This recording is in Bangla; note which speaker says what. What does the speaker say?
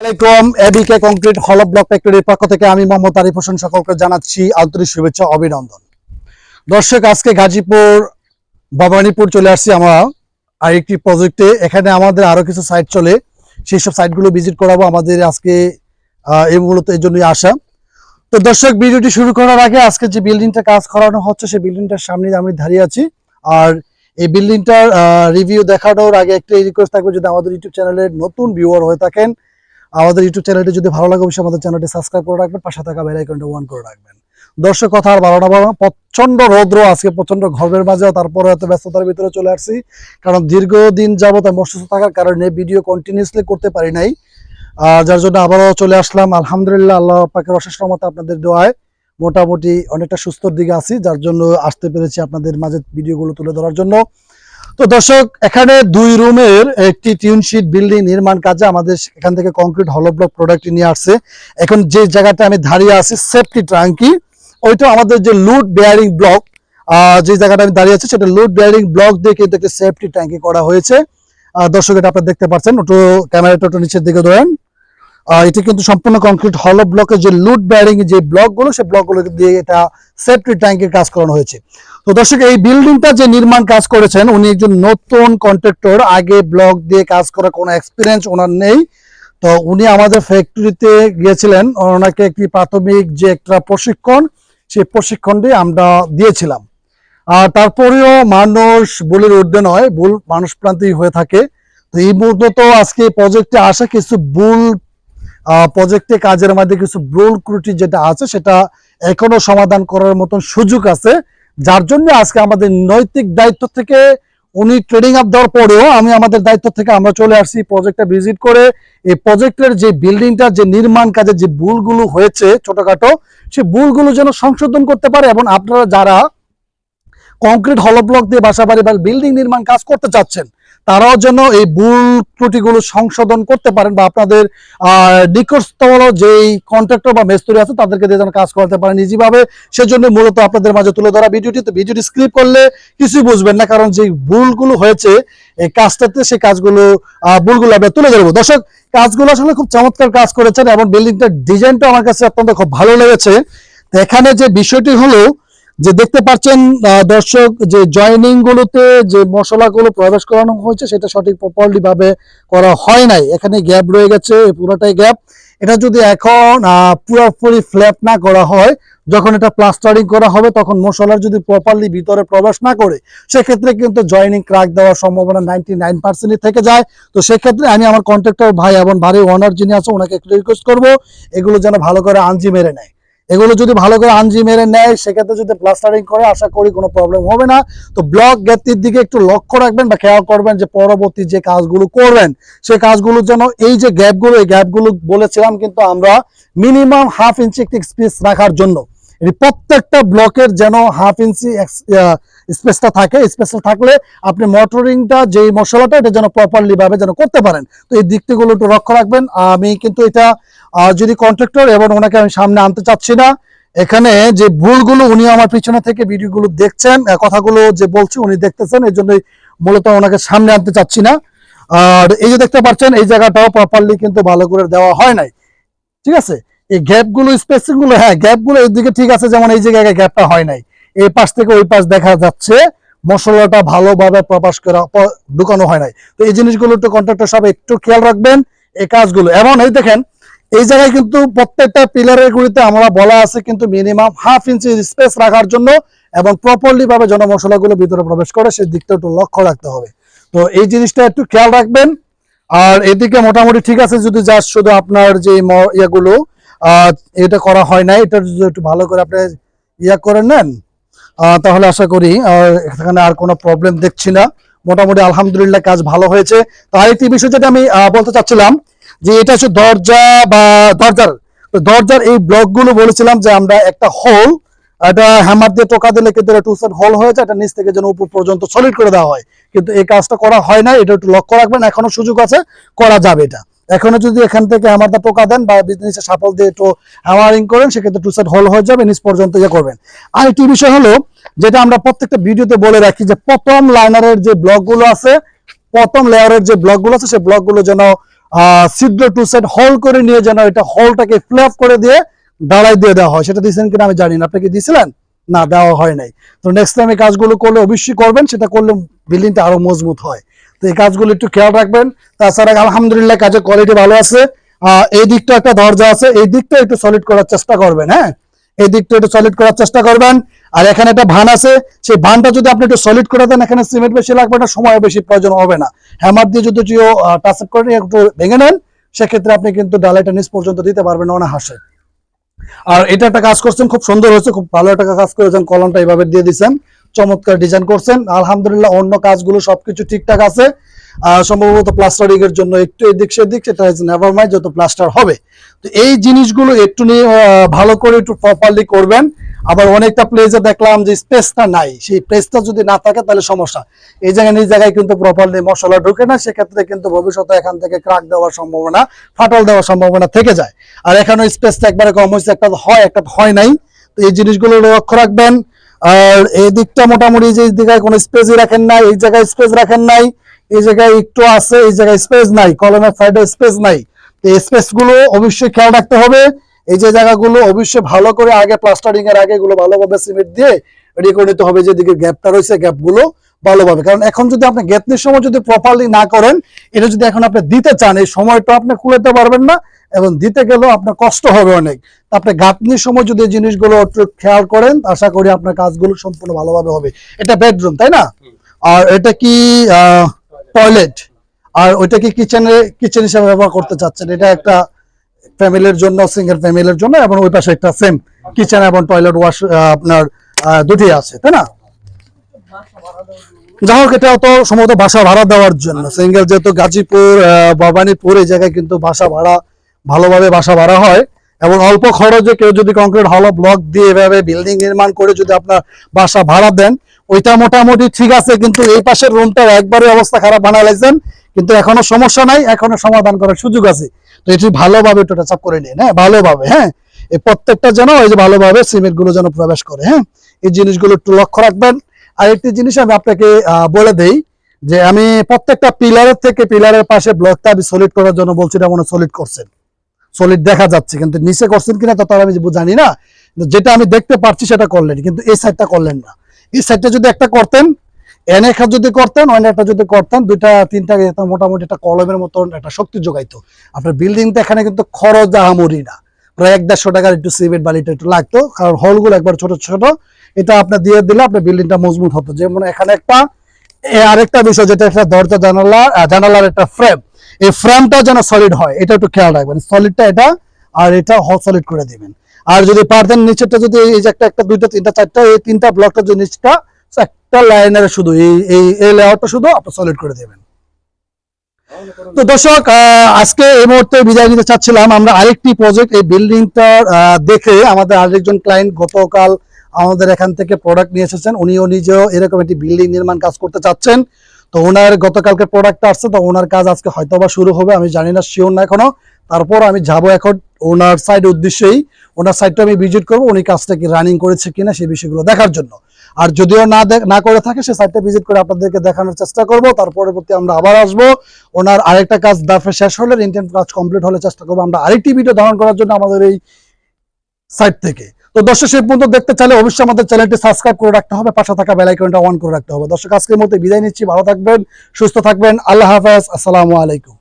Speaker 1: আলাইকুম এবিকে কংক্রিট হল ব্লক ফ্যাক্টরির পক্ষ থেকে আমি মোহাম্মদ আরিফ হোসেন সকলকে জানাচ্ছি আন্তরিক শুভেচ্ছা অভিনন্দন। দর্শক, আজকে গাজীপুর, ভবানীপুর চলে আসছি আমরা আরেকটি প্রজেক্টে। এখানে আমাদের আরও কিছু সাইট চলে। সেই সব সাইটগুলো ভিজিট করাবো আমাদের আজকে এই মূলত এই জন্যই আসা। তো দর্শক, ভিডিওটি শুরু করার আগে আজকে যে বিল্ডিংটা কাজ করানো হচ্ছে, সেই বিল্ডিংটার সামনে আমি দাঁড়িয়ে আছি। আর এই বিল্ডিংটার রিভিউ দেখানোর আগে একটা রিকোয়েস্ট থাকবে, যদি আমাদের ইউটিউব চ্যানেলের নতুন ভিউয়ার হয়ে থাকেন আমাদের ইউটিউব চ্যানেলটি যদি ভালো লাগে, অবশ্যই আমাদের চ্যানেলটি সাবস্ক্রাইব করে রাখবেন, পাশে থাকা বেল আইকনটা অন করে রাখবেন। দর্শক, কথা আর বারোটা বারো প্রচণ্ড রৌদ্র, আজকে প্রচণ্ড ঘরের মাঝে তারপরে এত ব্যস্ততার ভিতরে চলে আসছি। কারণ দীর্ঘদিন যাবত আমি অসুস্থ থাকার কারণে ভিডিও কন্টিনিউসলি করতে পারি নাই। যার জন্য আবারও চলে আসলাম। আলহামদুলিল্লাহ, আল্লাহ পাকের অশেষ রহমতে আপনাদের দোয়ায় মোটামুটি অনেকটা সুস্থর দিকে আছি, যার জন্য আসতে পেরেছি আপনাদের মাঝে ভিডিওগুলো তুলে ধরার জন্য। তো দর্শক, এখানে দুই রুমের একটি টিউনশিট বিল্ডিং নির্মাণ কাজে আমাদের এখান থেকে কংক্রিট হলো ব্লক প্রোডাক্ট নিয়ে আসছে। এখন যে জায়গাটা আমি দাঁড়িয়ে আছি সেফটি ট্রাঙ্কি, ওইটা আমাদের যে লুট বেয়ারিং ব্লক যে জায়গাটা আমি দাঁড়িয়ে আছি, সেটা লুট বেয়ারিং ব্লক দিয়ে কিন্তু সেফটি ট্যাঙ্কি করা হয়েছে। দর্শক, এটা আপনারা দেখতে পাচ্ছেন ওটু ক্যামেরাটা ওটু নিচের দিকে ধরেন। এটি কিন্তু সম্পূর্ণ কংক্রিট হলো ব্লকের যে লুড ব্যারিং যে ব্লকগুলো সেই ব্লকগুলো দিয়ে এটা সেফটি ট্যাঙ্কের কাজ করানো হয়েছে। তো দর্শক, এই বিল্ডিংটা যে নির্মাণ কাজ করেছেন, উনি একজন নতুন কন্ট্রাক্টর আগে ব্লক দিয়ে কাজ করার কোনো এক্সপিরিয়েন্স ওনার নেই। তো উনি আমাদের ফ্যাক্টরিতে গিয়েছিলেন, ওনাকে একটি প্রাথমিক যে একটা প্রশিক্ষণ, সেই প্রশিক্ষণটি আমরা দিয়েছিলাম। আর তারপরেও মানুষ ভুলের ঊর্ধ্বে নয়, ভুল মানুষ প্রান্তিক হয়ে থাকে। তো এই মুহূর্তে তো আজকে প্রজেক্টে আসা কিছু ভুল প্রজেক্টে কাজের মধ্যে কিছু ভুল ক্রুটি যেটা আছে, সেটা এখনও সমাধান করার মতন সুযোগ আছে। যার জন্য আজকে আমাদের নৈতিক দায়িত্ব থেকে উনি ট্রেডিং আপ দেওয়ার পরেও আমি আমাদের দায়িত্ব থেকে আমরা চলে আসছি প্রজেক্টটা ভিজিট করে। এই প্রজেক্টের যে বিল্ডিংটার যে নির্মাণ কাজে যে ভুলগুলো হয়েছে ছোটখাটো সেই ভুলগুলো যেন সংশোধন করতে পারে। এবং আপনারা যারা কংক্রিট হলো ব্লক দিয়ে বাসা বাড়ি বা বিল্ডিং নির্মাণ কাজ করতে চাচ্ছেন, তারাও যেন এই ভুল ত্রুটিগুলো সংশোধন করতে পারেন বা আপনাদের নিকটস্থল যেই কন্ট্রাক্টর বা মেস্তরি আছে তাদেরকে দিয়ে যেন কাজ করাতে পারেন ইজিভাবে সেজন্য মূলত আপনাদের মাঝে তুলে ধরা ভিডিওটি। তো ভিডিওটি স্ক্রিপ্ট করলে কিছুই বুঝবেন না, কারণ যে ভুলগুলো হয়েছে, এই কাজটাতে সেই কাজগুলো ভুলগুলো আমরা তুলে ধরবো। দর্শক, কাজগুলো আসলে খুব চমৎকার কাজ করেছেন এবং বিল্ডিংটার ডিজাইনটা আমার কাছে অত্যন্ত খুব ভালো লেগেছে। এখানে যে বিষয়টি হলো যে দেখতে পাচ্ছেন দর্শক, যে জয়নিং গুলোতে যে মশলাগুলো প্রবেশ করানো হয়েছে, সেটা সঠিক প্রপারলি ভাবে করা হয় নাই। এখানে গ্যাপ রয়ে গেছে পুরোটাই গ্যাপ এটা যদি এখন পুরোপুরি ফ্ল্যাপ না করা হয়, যখন এটা প্লাস্টারিং করা হবে, তখন মশলার যদি প্রপারলি ভিতরে প্রবেশ না করে, সেক্ষেত্রে কিন্তু জয়নিং ক্রাক দেওয়ার সম্ভাবনা নাইনটি নাইন পার্সেন্টই থেকে যায়। তো সেক্ষেত্রে আমি আমার কন্ট্রাক্টর ভাই এবং ভারী ওনার যিনি আছে ওনাকে একটু রিকোয়েস্ট করব, এগুলো যেন ভালো করে আঞ্জি মেরে নেয়। এগুলো যদি ভালো করে আঞ্জি মেরে নেয়, সেক্ষেত্রে যদি প্লাস্টারিং করে, আশা করি কোনো প্রবলেম হবে না। তো ব্লক গ্যাপটির দিকে একটু লক্ষ্য রাখবেন বা খেয়াল করবেন যে পরবর্তী যে কাজগুলো করবেন সেই কাজগুলোর জন্য এই যে গ্যাপগুলো এই গ্যাপগুলো বলেছিলাম কিন্তু আমরা মিনিমাম হাফ ইঞ্চি একটি স্পেস রাখার জন্য। প্রত্যেকটা ব্লকের যেন হাফ ইঞ্চি স্পেসটা থাকে। স্পেসটা থাকলে আপনি মোটরিংটা, যেই মশলাটা, এটা যেন প্রপারলি ভাবে যেন করতে পারেন। তো এই দিকটিগুলো একটু লক্ষ্য রাখবেন। আমি কিন্তু এটা যদি কন্ট্রাক্টর এবং ওনাকে আমি সামনে আনতে চাচ্ছি না, এখানে যে ভুলগুলো উনি আমার পিছনে থেকে ভিডিওগুলো দেখছেন কথাগুলো যে বলছি উনি দেখতেছেন, এই জন্যই মূলত ওনাকে সামনে আনতে চাচ্ছি না। আর এই যে দেখতে পাচ্ছেন, এই জায়গাটাও প্রপারলি কিন্তু ভালো করে দেওয়া হয় নাই। ঠিক আছে? এই গ্যাপগুলো স্পেসিংগুলো হ্যাঁ গ্যাপগুলো এদিকে ঠিক আছে, যেমন এই জায়গায় গ্যাপটা হয় নাই। এই পাশ থেকে ওই পাশ দেখা যাচ্ছে, মশলাটা ভালোভাবে প্রকাশ করা ঢুকানো হয় নাই। তো এই জিনিসগুলো একটু কন্ট্রাক্টর সব একটু খেয়াল রাখবেন, এই কাজগুলো। এমন এই দেখেন এই জায়গায় কিন্তু প্রত্যেকটা পিলারের গুলিতে আমরা বলা আছে কিন্তু মিনিমাম হাফ ইঞ্চি স্পেস রাখার জন্য এবং প্রপারলি ভাবে যেন মশলাগুলো ভিতরে প্রবেশ করে সেই দিকটা একটু লক্ষ্য রাখতে হবে। তো এই জিনিসটা একটু খেয়াল রাখবেন। আর এদিকে মোটামুটি ঠিক আছে, যদি যা শুধু আপনার যে ইয়েগুলো এটা করা হয় না এটা যদি একটু ভালো করে আপনি ইয়া করে নেন তাহলে আশা করি এখানে আর কোনো প্রবলেম দেখছি না। মোটামুটি আলহামদুলিল্লাহ কাজ ভালো হয়েছে। তো আরেকটি বিষয় যেটা আমি বলতে চাচ্ছিলাম যে এটা হচ্ছে দরজা বা দরজার দরজার এই ব্লকগুলো বলেছিলাম যে আমরা একটা হোল এটা হ্যামার দিয়ে টোকা দিলে কিন্তু টু সাইড হোল হয়ে যায়, এটা নিচ থেকে যেন উপর পর্যন্ত সলিড করে দেওয়া হয়। কিন্তু এই কাজটা করা হয় না, এটা একটু লক্ষ্য রাখবেন, এখনও সুযোগ আছে, করা যাবে এটা। এখনও যদি এখান থেকে হ্যামারটা টোকা দেন বা বিজনেসের সাফল দিয়ে একটু হ্যামারিং করেন, সেক্ষেত্রে টু সাইড হোল হয়ে যাবে, নিচ পর্যন্ত ইয়ে করবেন। আরেকটি বিষয় হলো, যেটা আমরা প্রত্যেকটা ভিডিওতে বলে রাখি যে প্রথম লাইনারের যে ব্লকগুলো আছে, প্রথম লেয়ারের যে ব্লকগুলো আছে সেই ব্লকগুলো যেন ছিদ্র টু সাইড হল করে নিয়ে যেন এটা হলটাকে ফ্ল্যাপ করে দিয়ে দাঁড়াই দিয়ে দেওয়া হয়। সেটা দিয়েছেন কিনা আমি জানি না। আপনি কি দিয়েছিলেন? না, দেওয়া হয় নাই। তো নেক্সট টাইম এই কাজগুলো করলে অবশ্যই করবেন, সেটা করলে বিল্ডিংটা আরও মজবুত হয়। তো এই কাজগুলো একটু খেয়াল রাখবেন। তাছাড়া আলহামদুলিল্লাহ কাজের কোয়ালিটি ভালো আছে। এই দিকটা একটা দরজা আছে। এই দিকটা একটু সলিড করার চেষ্টা করবেন হ্যাঁ? এই দিকটা একটু সলিড করার চেষ্টা করবেন। আর এখানে একটা ভান আছে। সেই ভানটা যদি আপনি একটু সলিড করে দেন, এখানে সিমেন্ট বেশি লাগবে না সময় বেশি প্রয়োজন হবে না। হ্যামার দিয়ে যদি টাচ আপ করে একটু ভেঙে নেন, সেক্ষেত্রে আপনি কিন্তু ডালাইটা নিচ পর্যন্ত দিতে পারবেন অনাহাসে। আর এটা একটা কাজ করছেন, খুব সুন্দর হয়েছে, খুব ভালো একটা কাজ করেছেন, কলমটা এইভাবে দিয়ে দিচ্ছেন চমৎকার ডিজাইন করছেন। আলহামদুলিল্লাহ অন্য কাজগুলো সবকিছু ঠিকঠাক আছে। সম্ভবত প্লাস্টারিং এর জন্য একটু এদিক সেদিক, সেটা নেভার মাই যত প্লাস্টার হবে। তো এই জিনিসগুলো একটু নিয়ে ভালো করে একটু প্রপারলি করবেন। আবার অনেকটা প্লেসে দেখলাম যে স্পেসটা নাই। সেই প্লেসটা যদি না থাকে তাহলে সমস্যা। এই জায়গায় নিজ জায়গায় কিন্তু প্রপারলি মশলা ঢুকে না, সেক্ষেত্রে কিন্তু ভবিষ্যতে এখান থেকে ক্রাক দেওয়ার সম্ভাবনা, ফাটল দেওয়ার সম্ভাবনা থেকে যায়। আর এখানে স্পেসটা একবারে কম হয়েছে, একটা হয় একটা হয় নাই। তো এই জিনিসগুলো লক্ষ্য রাখবেন। আর এই দিকটা মোটামুটি যে দিকে কোনো স্পেসই রাখেন নাই, এই জায়গায় স্পেস রাখেন নাই, এই জায়গায় একটু আছে, এই জায়গায় স্পেস নাই কলমের সাইডে স্পেস নাই। এই স্পেসগুলো অবশ্যই খেয়াল রাখতে হবে। এই যে জায়গাগুলো অবশ্যই ভালো করে আগে প্লাস্টারিং এর আগে এগুলো ভালোভাবে সিমেন্ট দিয়ে রেডি করে নিতে হবে যেদিকে গ্যাপটা রয়েছে গ্যাপগুলো ভালোভাবে। কারণ এখন যদি আপনি গ্যাপনির সময় যদি প্রপারলি না করেন এটা যদি এখন আপনি দিতে চান এই সময়টা আপনি খুলেতে পারবেন না এবং দিতে গেলেও আপনার কষ্ট হবে অনেক। আপনি গাঁথনির সময় যদি এই জিনিসগুলো একটু খেয়াল করেন আশা করি আপনার কাজগুলো সম্পূর্ণ ভালোভাবে হবে। এটা বেডরুম তাই না? আর এটা কি টয়লেট আর ওইটা কি কিচেনে কিচেন হিসেবে ব্যবহার করতে চাচ্ছেন? এটা একটা ফ্যামিলির জন্য সিঙ্গেল ফ্যামিলির জন্য এবং ওই পাশে একটা সেম কিচেন এবং টয়লেট ওয়াশ আপনার দুটি আছে, তাই না? যাই হোক এটা তো সম্ভবত বাসা ভাড়া দেওয়ার জন্য। সিঙ্গেল যেহেতু গাজীপুর ভবানীপুর, এই জায়গায় কিন্তু বাসা ভাড়া, ভালোভাবে বাসা ভাড়া হয় এবং অল্প খরচে কেউ যদি কংক্রিট হল ব্লক দিয়ে এভাবে বিল্ডিং নির্মাণ করে যদি আপনার বাসা ভাড়া দেন, ওইটা মোটামুটি ঠিক আছে, কিন্তু এই পাশের রুমটা একবারে অবস্থা খারাপ বানায় লাগছেন কিন্তু এখনও সমস্যা নাই, এখনও সমাধান করার সুযোগ আছে। তো এটি ভালোভাবে একটু চাপ করে নিন হ্যাঁ ভালোভাবে হ্যাঁ। এই প্রত্যেকটা যেন ওই যে ভালোভাবে সিমেন্টগুলো যেন প্রবেশ করে হ্যাঁ। এই জিনিসগুলো একটু লক্ষ্য রাখবেন। আর একটি জিনিস আমি আপনাকে বলে দেই যে আমি প্রত্যেকটা পিলারের থেকে পিলারের পাশে ব্লকটা আমি সলিড করার জন্য বলছি, এটা মনে সলিড করছেন। সলিড দেখা যাচ্ছে, কিন্তু নিচে করছেন কিনা তত আমি জানি না। যেটা আমি দেখতে পারছি সেটা করলেন, কিন্তু এই সাইডটা করলেন না। এই সাইডটা যদি একটা করতেন এন একটা যদি করতেন অন্য একটা যদি করতেন, দুইটা, তিনটা মোটামুটি একটা কলমের মতন একটা শক্তি যোগাইতো। আপনার বিল্ডিংটা এখানে কিন্তু খরচ আহামরি না। প্রায় এক দেড়শো টাকার একটু সিমেন্ট বালিটা একটু লাগতো, কারণ হলগুলো একবার ছোট ছোট, এটা আপনার দিয়ে দিলে আপনার বিল্ডিংটা মজবুত হতো। যেমন এখানে একটা আরেকটা বিষয় যেটা একটা দরজা জানালা জানালার একটা ফ্রেম এই ফ্রেমটা যেন সলিড হয়, এটা একটু খেয়াল রাখবেন। সলিডটা এটা, আর এটা সলিড করে দিবেন। আর যদি পারতেন নিচেরটা যদি এই যে একটা একটা, দুইটা, তিনটা, চারটা, এই তিনটা ব্লকটা যদি নিচটা একটা লাইনের শুধু এই এই এই শুধু আপনি সলিড করে দেবেন। তো দর্শক আজকে এই মুহূর্তে বিদায় নিতে চাচ্ছিলাম। আমরা আরেকটি প্রজেক্ট এই বিল্ডিংটা দেখে আমাদের আরেকজন ক্লায়েন্ট গতকাল আমাদের এখান থেকে প্রোডাক্ট নিয়ে এসেছেন। উনিও নিজেও এরকম একটি বিল্ডিং নির্মাণ কাজ করতে চাচ্ছেন। তো ওনার গতকালকে প্রোডাক্টটা আসছে, তো ওনার কাজ আজকে হয়তো বা শুরু হবে, আমি জানি না শিওর না এখনও। তারপর আমি যাব এখন ওনার সাইড উদ্দেশ্যেই। ওনার সাইডটা আমি ভিজিট করব, উনি কাজটা কি রানিং করেছে কিনা সেই বিষয়গুলো দেখার জন্য। আর যদিও না না করে থাকে, সে সাইডটা ভিজিট করে আপনাদেরকে দেখানোর চেষ্টা করব। তার পরবর্তী আমরা আবার আসব। ওনার আরেকটা কাজ দাফে শেষ হলে ইন্টেন্ট কাজ কমপ্লিট হলে চেষ্টা করব আমরা আরেকটি ভিডিও ধারণ করার জন্য আমাদের এই সাইট থেকে। তো দর্শক, সেই পর্যন্ত দেখতে চাইলে অবশ্যই আমাদের চ্যানেলটি সাবস্ক্রাইব করে রাখতে হবে। পাশে থাকা বেল আইকনটা অন করে রাখতে হবে। দর্শক, আজকের মধ্যে বিদায় নিচ্ছি। ভালো থাকবেন, সুস্থ থাকবেন। আল্লাহ হাফেজ। আসসালামু আলাইকুম।